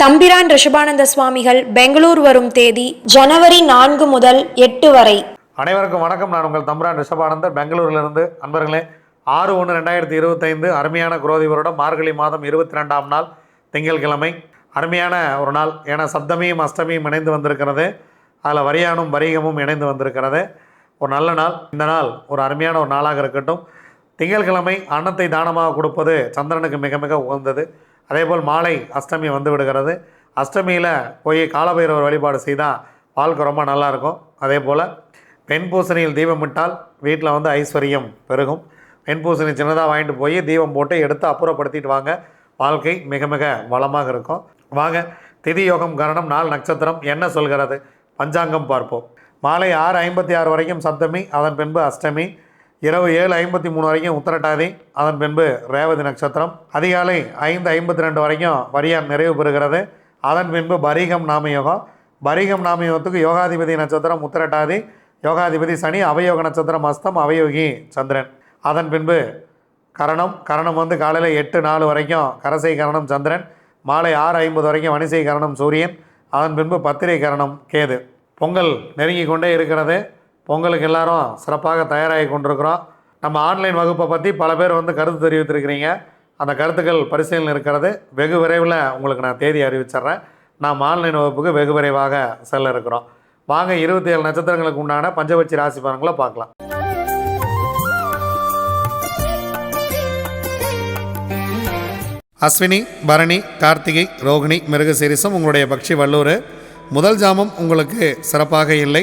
தம்பிரான் ரிஷபானந்த சுவாமிகள் பெங்களூர் வரும் தேதி ஜனவரி நான்கு முதல் எட்டு வரை. அனைவருக்கும் வணக்கம். நான் உங்கள் தம்பிரான் ரிஷபானந்தர் பெங்களூரிலிருந்து அன்பர்களே ஆறு ஒன்று ரெண்டாயிரத்தி இருபத்தைந்து அருமையான குரோதி வருடம் மார்கழி மாதம் இருபத்தி ரெண்டாம் நாள் திங்கட்கிழமை அருமையான ஒரு நாள். ஏன்னா சப்தமியும் அஷ்டமியும் இணைந்து வந்திருக்கிறது. அதில் வரியானும் வரிகமும் இணைந்து வந்திருக்கிறது. ஒரு நல்ல நாள். இந்த நாள் ஒரு அருமையான ஒரு நாளாக இருக்கட்டும். திங்கட்கிழமை அன்னத்தை தானமாக கொடுப்பது சந்திரனுக்கு மிக மிக உகந்தது. அதேபோல் மாலை அஷ்டமி வந்து விடுகிறது. அஷ்டமியில் போய் காலபைரவர் வழிபாடு செய்தால் வாழ்க்கை ரொம்ப நல்லாயிருக்கும் அதே போல் பெண் பூசணியில் தீபமிட்டால் வீட்டில் வந்து ஐஸ்வர்யம் பெருகும். பெண் பூசணி சின்னதாக வாங்கிட்டு போய் தீபம் போட்டு எடுத்து அப்புறப்படுத்திட்டு வாங்க. வாழ்க்கை மிக மிக வளமாக இருக்கும். வாங்க திதி யோகம் கரணம் நாள் நட்சத்திரம் என்ன சொல்கிறது? பஞ்சாங்கம் பார்ப்போம். மாலை ஆறு ஐம்பத்தி ஆறு வரைக்கும் சப்தமி அதன் பின்பு அஷ்டமி. இரவு ஏழு ஐம்பத்தி மூணு வரைக்கும் உத்தரட்டாதி. அதன் பின்பு ரேவதி நட்சத்திரம். அதிகாலை ஐந்து ஐம்பத்தி ரெண்டு வரைக்கும் வரியான் நிறைவு பெறுகிறது. அதன் பின்பு பரீகம் நாமயோகம். பரீகம் நாமயோகத்துக்கு யோகாதிபதி நட்சத்திரம் உத்தரட்டாதி. யோகாதிபதி சனி அவயோக நட்சத்திரம் அஸ்தம் அவயோகி சந்திரன். அதன் பின்பு கரணம். கரணம் வந்து காலையில் எட்டு நாலு வரைக்கும் கரசை கரணம் சந்திரன். மாலை ஆறு ஐம்பது வரைக்கும் வணிசை கரணம் சூரியன். அதன் பின்பு பத்திரை கரணம் கேது. பொங்கல் நெருங்கி கொண்டே இருக்கிறது. பொங்கலுக்கு எல்லாரும் சிறப்பாக தயாராகி கொண்டிருக்கிறோம். நம்ம ஆன்லைன் வகுப்பை பற்றி பல பேர் வந்து கருத்து தெரிவித்திருக்கிறீங்க. அந்த கருத்துக்கள் பரிசீலனை இருக்கிறது. வெகு விரைவில் உங்களுக்கு நான் தேதி அறிவிச்சிட்றேன். நாம் ஆன்லைன் வகுப்புக்கு வெகு விரைவாக செல்ல இருக்கிறோம். வாங்க இருபத்தி ஏழு நட்சத்திரங்களுக்கு உண்டான பஞ்சபட்சி ராசி பலன்களை பார்க்கலாம். அஸ்வினி பரணி கார்த்திகை ரோகிணி மிருகசீரிசம் உங்களுடைய பக்ஷி வல்லூர் முதல் ஜாமம் உங்களுக்கு சிறப்பாக இல்லை.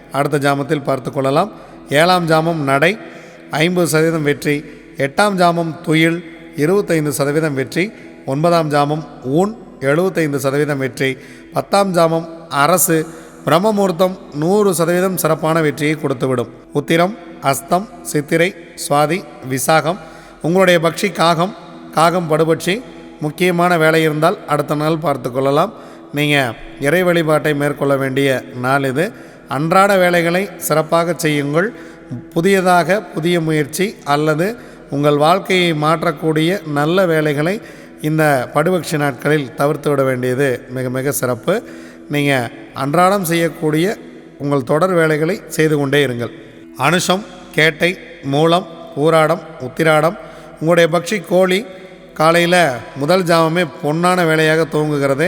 அடுத்த ஜாமத்தில் பார்த்து கொள்ளலாம். ஏழாம் ஜாமம் நடை ஐம்பது சதவீதம் வெற்றி எட்டாம் ஜாமம் துயில் இருபத்தைந்து சதவீதம் வெற்றி ஒன்பதாம் ஜாமம் ஊன் எழுபத்தைந்து சதவீதம் வெற்றி பத்தாம் ஜாமம் அரசு பிரம்மமுகூர்த்தம் நூறு சதவீதம் சிறப்பான வெற்றியை கொடுத்துவிடும். உத்திரம் அஸ்தம் சித்திரை சுவாதி விசாகம் உங்களுடைய பக்ஷி காகம் காகம் படுபட்சி முக்கியமான வேலை இருந்தால் அடுத்த நாள் பார்த்து கொள்ளலாம். நீங்கள் இறை வழிபாட்டை மேற்கொள்ள வேண்டிய நாள் இது. அன்றாட வேலைகளை சிறப்பாக செய்யுங்கள். புதியதாக புதிய முயற்சி அல்லது உங்கள் வாழ்க்கையை மாற்றக்கூடிய நல்ல வேலைகளை இந்த படுபக்ஷி நாட்களில் தவிர்த்து விட வேண்டியது மிக மிக சிறப்பு. நீங்கள் அன்றாடம் செய்யக்கூடிய உங்கள் தொடர் வேலைகளை செய்து கொண்டே இருங்கள். அனுஷம் கேட்டை மூலம் ஊராடம் உத்திராடம் உங்களுடைய பக்ஷி கோழி காலையில் முதல் ஜாமமே பொன்னான வேலையாக துவங்குகிறது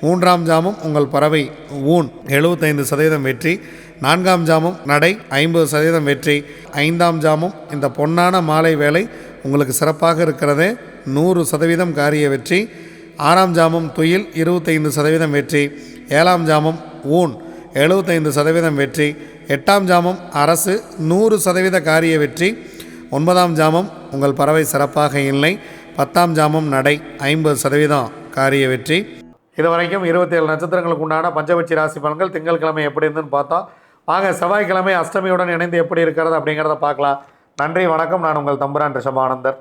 மூன்றாம் ஜாமம் உங்கள் பறவை ஊன். எழுபத்தைந்து சதவீதம் வெற்றி. நான்காம் ஜாமம் நடை ஐம்பது சதவீதம் வெற்றி. ஐந்தாம் ஜாமம் இந்த பொன்னான மாலை வேலை உங்களுக்கு சிறப்பாக இருக்கிறது. நூறு சதவீதம் காரிய வெற்றி. ஆறாம் ஜாமம் துயில் இருபத்தைந்து சதவீதம் வெற்றி. ஏழாம் ஜாமம் ஊன் எழுபத்தைந்து சதவீதம் வெற்றி. எட்டாம் ஜாமம் அரசு நூறு சதவீத காரிய வெற்றி. ஒன்பதாம் ஜாமம் உங்கள் பறவை சிறப்பாக இல்லை. பத்தாம் ஜாமம் நடை ஐம்பது சதவீதம் காரிய வெற்றி. இது வரைக்கும் இருபத்தேழு நட்சத்திரங்களுக்கு உண்டான பஞ்சபட்சி ராசி பலன்கள் திங்கட்கிழமை எப்படி இருந்துன்னு பார்த்தோம் வாங்க செவ்வாய்க்கிழமை அஷ்டமியுடன் இணைந்து எப்படி இருக்கிறது அப்படிங்கிறத பார்க்கலாம். நன்றி வணக்கம். நான் உங்கள் தம்புரான் ரிஷபானந்தர்.